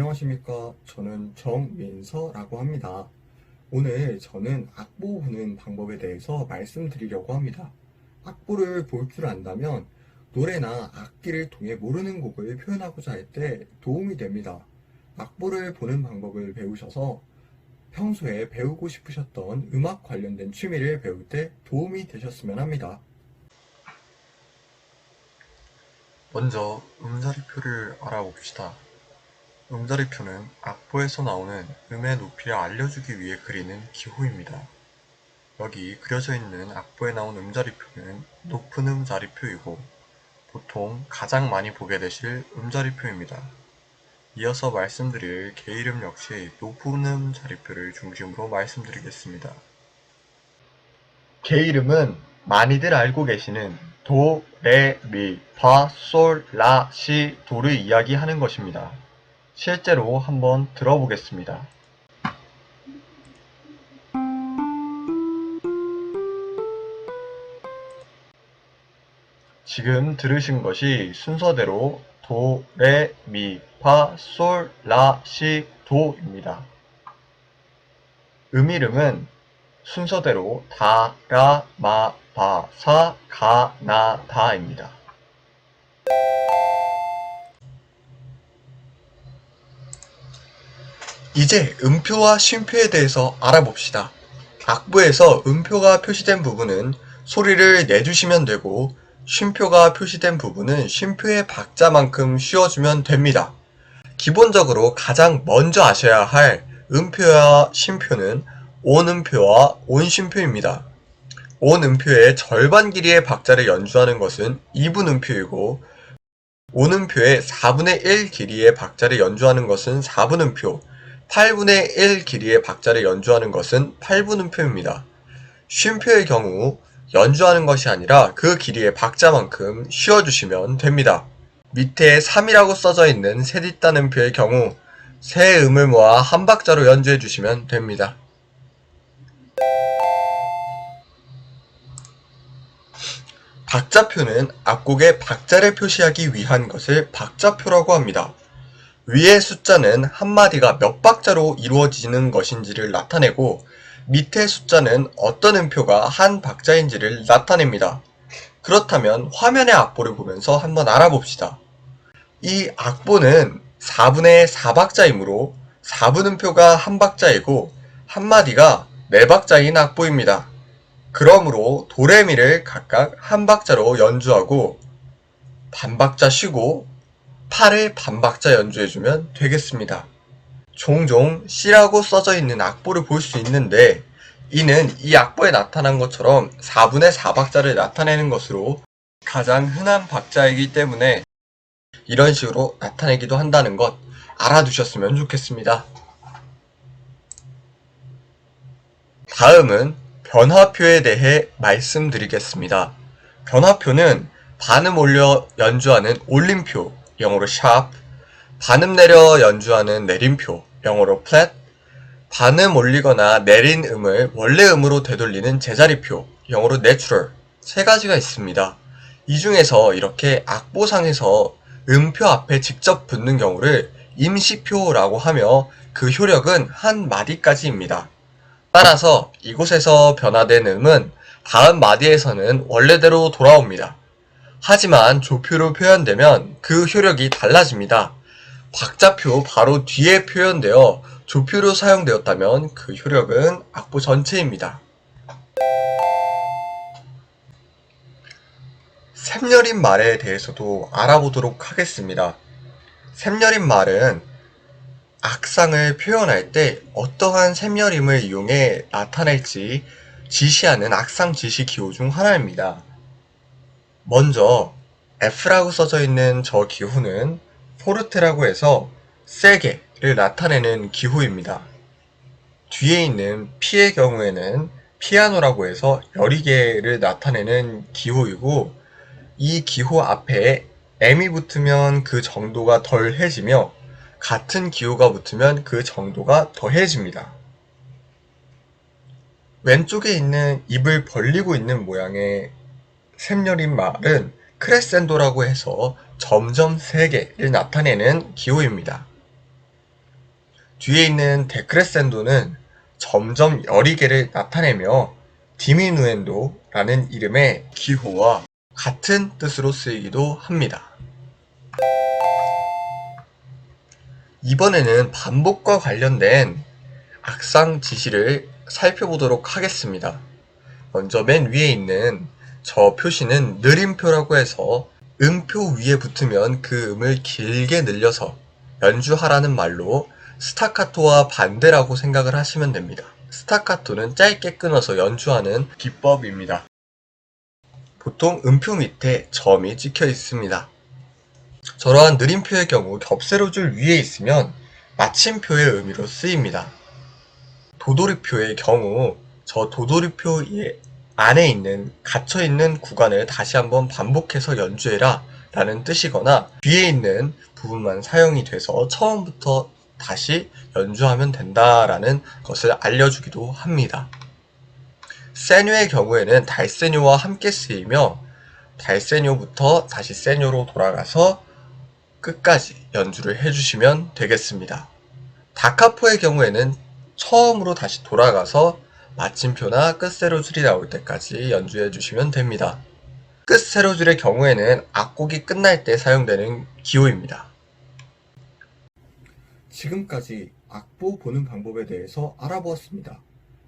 안녕하십니까. 저는 정민서라고 합니다. 오늘 저는 악보 보는 방법에 대해서 말씀드리려고 합니다. 악보를 볼 줄 안다면 노래나 악기를 통해 모르는 곡을 표현하고자 할 때 도움이 됩니다. 악보를 보는 방법을 배우셔서 평소에 배우고 싶으셨던 음악 관련된 취미를 배울 때 도움이 되셨으면 합니다. 먼저 음자리표를 알아봅시다. 음자리표는 악보에서 나오는 음의 높이를 알려주기 위해 그리는 기호입니다. 여기 그려져 있는 악보에 나온 음자리표는 높은 음자리표이고 보통 가장 많이 보게 되실 음자리표입니다. 이어서 말씀드릴 게이름 역시 높은 음자리표를 중심으로 말씀드리겠습니다. 게이름은 많이들 알고 계시는 도, 레, 미, 파, 솔, 라, 시, 도를 이야기하는 것입니다. 실제로 한번 들어보겠습니다. 지금 들으신 것이 순서대로 도, 레, 미, 파, 솔, 라, 시, 도입니다. 음 이름은 순서대로 다, 라, 마, 바, 사, 가, 나, 다입니다. 이제 음표와 쉼표에 대해서 알아봅시다. 악보에서 음표가 표시된 부분은 소리를 내주시면 되고 쉼표가 표시된 부분은 쉼표의 박자만큼 씌워주면 됩니다. 기본적으로 가장 먼저 아셔야 할 음표와 쉼표는 온음표와 온쉼표입니다. 온음표의 절반 길이의 박자를 연주하는 것은 2분 음표이고 온음표의 4분의 1 길이의 박자를 연주하는 것은 4분 음표, 8분의 1 길이의 박자를 연주하는 것은 8분 음표입니다. 쉼표의 경우 연주하는 것이 아니라 그 길이의 박자만큼 쉬어주시면 됩니다. 밑에 3이라고 써져 있는 세뒷단 음표의 경우 세 음을 모아 한 박자로 연주해 주시면 됩니다. 박자표는 악곡의 박자를 표시하기 위한 것을 박자표라고 합니다. 위의 숫자는 한마디가 몇 박자로 이루어지는 것인지를 나타내고 밑의 숫자는 어떤 음표가 한 박자인지를 나타냅니다. 그렇다면 화면의 악보를 보면서 한번 알아봅시다. 이 악보는 4분의 4박자이므로 4분 음표가 한 박자이고 한마디가 네 박자인 악보입니다. 그러므로 도레미를 각각 한 박자로 연주하고 반박자 쉬고 파를 반박자 연주해주면 되겠습니다. 종종 C라고 써져 있는 악보를 볼 수 있는데 이는 이 악보에 나타난 것처럼 4분의 4박자를 나타내는 것으로 가장 흔한 박자이기 때문에 이런 식으로 나타내기도 한다는 것 알아두셨으면 좋겠습니다. 다음은 변화표에 대해 말씀드리겠습니다. 변화표는 반음 올려 연주하는 올림표, 영어로 sharp, 반음 내려 연주하는 내림표, 영어로 flat, 반음 올리거나 내린 음을 원래 음으로 되돌리는 제자리표, 영어로 natural, 세 가지가 있습니다. 이 중에서 이렇게 악보상에서 음표 앞에 직접 붙는 경우를 임시표라고 하며 그 효력은 한 마디까지입니다. 따라서 이곳에서 변화된 음은 다음 마디에서는 원래대로 돌아옵니다. 하지만 조표로 표현되면 그 효력이 달라집니다. 박자표 바로 뒤에 표현되어 조표로 사용되었다면 그 효력은 악보 전체입니다. 샘여린 말에 대해서도 알아보도록 하겠습니다. 샘여린 말은 악상을 표현할 때 어떠한 샘여림을 이용해 나타낼지 지시하는 악상 지시 기호 중 하나입니다. 먼저 F라고 써져 있는 저 기호는 포르테라고 해서 세게를 나타내는 기호입니다. 뒤에 있는 P의 경우에는 피아노라고 해서 여리게를 나타내는 기호이고 이 기호 앞에 M이 붙으면 그 정도가 덜해지며 같은 기호가 붙으면 그 정도가 더해집니다. 왼쪽에 있는 입을 벌리고 있는 모양의 샘여린 말은 크레센도라고 해서 점점 세게를 나타내는 기호입니다. 뒤에 있는 데크레센도는 점점 여리개를 나타내며 디미누엔도라는 이름의 기호와 같은 뜻으로 쓰이기도 합니다. 이번에는 반복과 관련된 악상 지시를 살펴보도록 하겠습니다. 먼저 맨 위에 있는 저 표시는 느림표라고 해서 음표 위에 붙으면 그 음을 길게 늘려서 연주하라는 말로 스타카토와 반대라고 생각을 하시면 됩니다. 스타카토는 짧게 끊어서 연주하는 기법입니다. 보통 음표 밑에 점이 찍혀 있습니다. 저러한 느림표의 경우 겹세로줄 위에 있으면 마침표의 의미로 쓰입니다. 도돌이표의 경우 저 도돌이표 안에 있는 갇혀 있는 구간을 다시 한번 반복해서 연주해라 라는 뜻이거나 뒤에 있는 부분만 사용이 돼서 처음부터 다시 연주하면 된다라는 것을 알려주기도 합니다. 세뇨의 경우에는 달세뇨와 함께 쓰이며 달세뇨부터 다시 세뇨로 돌아가서 끝까지 연주를 해주시면 되겠습니다. 다카포의 경우에는 처음으로 다시 돌아가서 마침표나 끝세로 줄이 나올 때까지 연주해 주시면 됩니다. 끝세로 줄의 경우에는 악곡이 끝날 때 사용되는 기호입니다. 지금까지 악보 보는 방법에 대해서 알아보았습니다.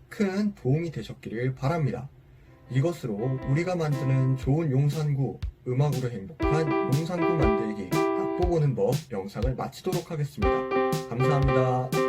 큰 도움이 되셨기를 바랍니다. 이것으로 우리가 만드는 좋은 용산구, 음악으로 행복한 용산구 만들기 악보 보는 법 영상을 마치도록 하겠습니다. 감사합니다.